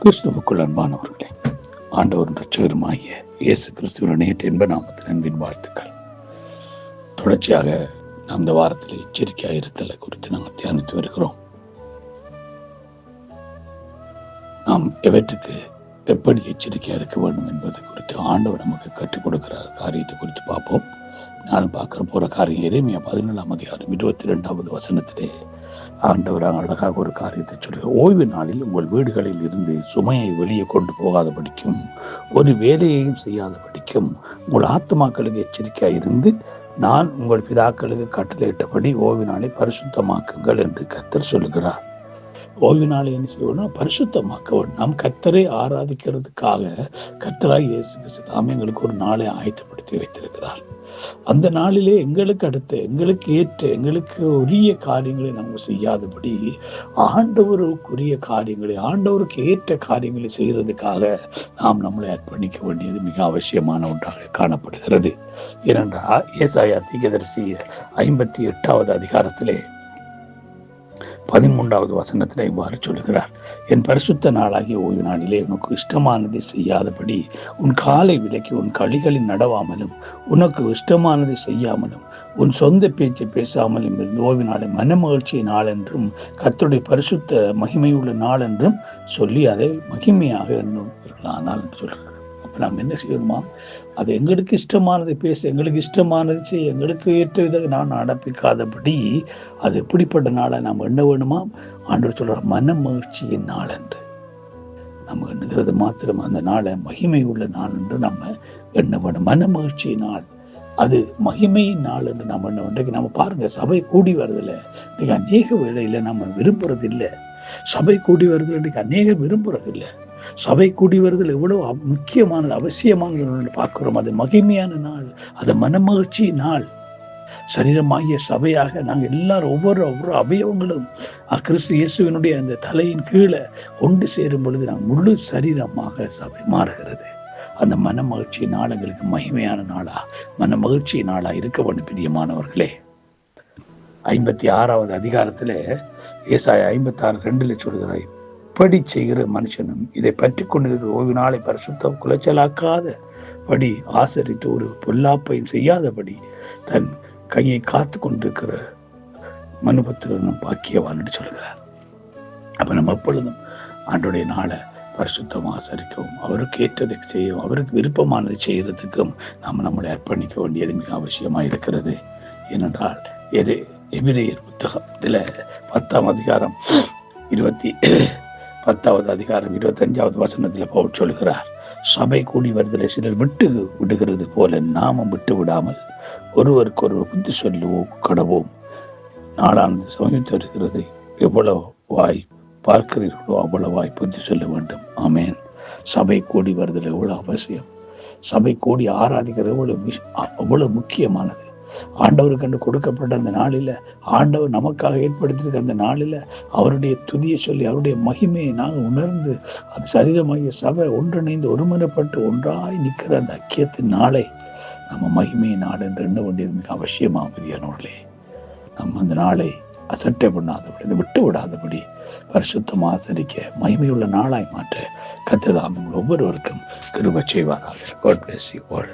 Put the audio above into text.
கிறிஸ்துவுக்குள் அன்பானவர்களே ஆண்டவர் ரட்சகருமாகிய இயேசு கிறிஸ்துவின் நேற்று என்ப நாமத்தின் அன்பின் வாழ்த்துக்கள். தொடர்ச்சியாக நாம் இந்த வாரத்தில் எச்சரிக்கையாக இருத்தலை குறித்து நாங்கள் தியானித்து வருகிறோம். நாம் எவற்றுக்கு எப்படி எச்சரிக்கையாக இருக்க வேண்டும் என்பது குறித்து ஆண்டவர் நமக்கு கற்றுக் கொடுக்கிற காரியத்தை குறித்து பார்ப்போம். நான் பார்க்குற போகிற காரியம் எரேமியா பதினேழாம் அதிகாரம் இருபத்தி ரெண்டாவது வசனத்திலே ஆண்டவர் அழகாக ஒரு காரியத்தை சொல்கிறார் ஓய்வு நாளில் உங்கள் வீடுகளில் இருந்து சுமையை வெளியே கொண்டு போகாத படிக்கும் ஒரு வேலையையும் செய்யாத படிக்கும் உங்கள் ஆத்மாக்களுக்கு எச்சரிக்கையாக இருந்து நான் உங்கள் பிதாக்களுக்கு கட்டளையிட்டபடி ஓய்வு நாளை பரிசுத்தமாக்குங்கள் என்று கத்தர் சொல்லுகிறார். ஓய்வு நாள் என்ன செய்யணும் பரிசுத்தமாக்க நாம் கத்தரை ஆராதிக்கிறதுக்காக கத்தராய் இயேசு கிறிஸ்து தாமே எங்களுக்கு ஒரு நாளை ஆயத்தப்படுத்தி வைத்திருக்கிறார். அந்த நாளிலே எங்களுக்கு அடுத்து எங்களுக்கு ஏற்ற எங்களுக்கு உரிய காரியங்களை நம்ம செய்யாதபடி ஆண்டவருக்குரிய காரியங்களை ஆண்டவருக்கு ஏற்ற காரியங்களை செய்கிறதுக்காக நாம் நம்மளை அர்ப்பணிக்க வேண்டியது மிக அவசியமான ஒன்றாக காணப்படுகிறது. ஏனென்றால் ஏசாயா தீகதரிசி ஐம்பத்தி எட்டாவது அதிகாரத்திலே பதிமூன்றாவது வசனத்தில் இவ்வாறு சொல்கிறார் என் பரிசுத்த நாளாகிய ஓய்வு நாளிலே உனக்கு இஷ்டமானதை செய்யாதபடி உன் காலை விலக்கி உன் களிகளில் நடவாமலும் உனக்கு இஷ்டமானதை செய்யாமலும் உன் சொந்த பேச்சை பேசாமலும் இருந்து ஓய்வு நாளை மனமகிழ்ச்சி நாள் என்றும் கத்துடைய பரிசுத்த மகிமையுள்ள நாள் என்றும் சொல்லி அதை மகிமையாக எண்ணும் இருக்கலானால் என்று சொல்கிறார் இப்போ நாம் என்ன செய்யணுமா? அது எங்களுக்கு இஷ்டமானதை பேச எங்களுக்கு இஷ்டமானது செய்ய எங்களுக்கு ஏற்ற வித நான் நடப்பிக்காதபடி அது எப்படிப்பட்ட நாளை நாம் என்ன வேணுமா? ஆண்டு சொல்கிற மன மகிழ்ச்சியின் நாள் என்று. நம்ம எண்ணுகிறது மாத்திரம் அந்த நாளை மகிமை உள்ள நாள் என்று நம்ம எண்ண வேணும். மன மகிழ்ச்சி நாள். அது மகிமையின் நாள் என்று நம்ம என்ன இன்றைக்கு நம்ம பாருங்க சபை கூடி வருதில்ல அநேக வேளையில நம்ம விரும்புறது இல்லை சபை கூடி வருது இன்னைக்கு அநேக விரும்புறது இல்லை சபை கூடி வருதல் எவ்வளவு முக்கியமானது அவசியமானது பார்க்கிறோம். அது மகிமையான நாள் அது மனமகிழ்ச்சி நாள். சரீரமாகிய சபையாக நாங்கள் எல்லாரும் ஒவ்வொரு ஒவ்வொரு அவயவங்களும் கிறிஸ்து இயேசுவினுடைய அந்த தலையின் கீழே கொண்டு சேரும் பொழுது நாங்கள் முழு சரீரமாக சபை மாறுகிறது. அந்த மன மகிழ்ச்சி நாளுங்களுக்கு மகிமையான நாளா மன மகிழ்ச்சி நாளா இருக்க வேண்டும் பிரியமானவர்களே. ஐம்பத்தி ஆறாவது அதிகாரத்தில் ஏசாய ஐம்பத்தி ஆறு ரெண்டுல சொல்கிறாய் இப்படி செய்கிற மனுஷனும் இதை பற்றி கொண்டிருக்கிற ஓய்வு நாளை பரிசுத்தம் குலைச்சலாக்காத படி ஆசரித்து ஒரு பொல்லாப்பையும் செய்யாதபடி தன் கையை காத்து கொண்டிருக்கிற மனுபத்திரனும் பாக்கியவான் என்று சொல்கிறார். அப்ப நம்ம எப்பொழுதும் ஆண்டுடைய நாளை பரிசுத்தம் ஆசரிக்கவும் அவருக்கு ஏற்றதை செய்யவும் அவருக்கு விருப்பமானதை செய்யறதுக்கும் நாம் நம்மளை அர்ப்பணிக்க வேண்டியது மிக அவசியமாக இருக்கிறது. ஏனென்றால் எது? எபிரேயர் புத்தகத்தில் பத்தாம் அதிகாரம் இருபத்தி பத்தாவது அதிகாரம் இருபத்தஞ்சாவது வசனத்தில் பவுல் சொல்கிறார் சபை கூடி வருதலை சிலர் விட்டு விடுகிறது போல நாமும் விட்டு விடாமல் ஒருவருக்கொருவர் புத்தி சொல்லுவோம் கடவோம். நாளானது சமயத்து வருகிறது எவ்வளவு வாய் பார்க்கிறீர்களோ அவ்வளவு வாய் புத்தி சொல்ல வேண்டும். ஆமேன். சபை கூடி வருதல் எவ்வளவு அவசியம். சபை கூடி ஆராதிக்கிறது எவ்வளவு அவ்வளவு முக்கியமானது. ஆண்டவருக்கு கண்டு கொடுக்கப்பட்ட அந்த நாளில் ஆண்டவர் நமக்காக ஏற்படுத்தியிருக்க அந்த நாளில் அவருடைய துதியை சொல்லி அவருடைய மகிமையை நாங்கள் உணர்ந்து அது சரீரமாகிய சபை ஒன்றிணைந்து ஒருமுறைப்பட்டு ஒன்றாய் நிற்கிற அந்த ஐக்கியத்தின் நாளை நம்ம மகிமையை நாடு என்று எண்ண வேண்டியது மிக அவசியமாக பெரியனோர்களே நம்ம அந்த நாளை அசட்டை பண்ணாதபடி விட்டு விடாதபடி பரிசுத்தமாக ஆசரிக்க மகிமையுள்ள நாளாய் மாற்ற கத்ததாம் ஒவ்வொருவருக்கும் கிருப செய்வாராக. God bless you all